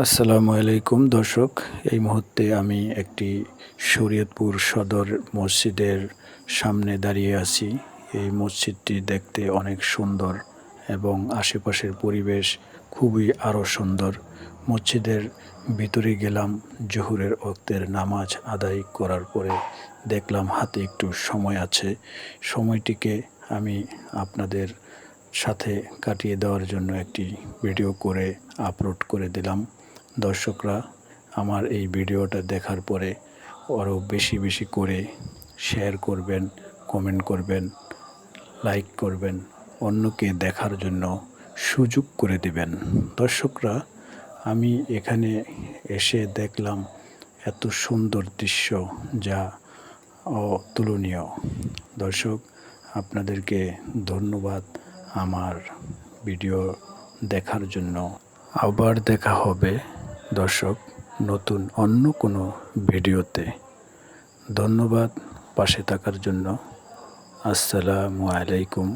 আসসালামু আলাইকুম, দর্শক। এই মুহূর্তে আমি একটি শরীয়তপুর সদর মসজিদের সামনে দাঁড়িয়ে আছি। এই মসজিদটি দেখতে অনেক সুন্দর এবং আশেপাশের পরিবেশ খুবই আরও সুন্দর। মসজিদের ভিতরে গেলাম জহুরের ওক্তের নামাজ আদায় করার পরে দেখলাম হাতে একটু সময় আছে। সময়টিকে আমি আপনাদের সাথে কাটিয়ে দেওয়ার জন্য একটি ভিডিও করে আপলোড করে দিলাম। দর্শকরা আমার এই ভিডিওটা দেখার পরে আরও বেশি বেশি করে শেয়ার করবেন কমেন্ট করবেন লাইক করবেন, অন্যকে দেখার জন্য সুযোগ করে দিবেন। দর্শকরা, আমি এখানে এসে দেখলাম এত সুন্দর দৃশ্য যা অতুলনীয়। দর্শক, আপনাদেরকে ধন্যবাদ আমার ভিডিও দেখার জন্য। আবার দেখা হবে। দর্শক নতুন অন্য কোনো ভিডিওতে ধন্যবাদ পাশে থাকার জন্য। আসসালামু আলাইকুম।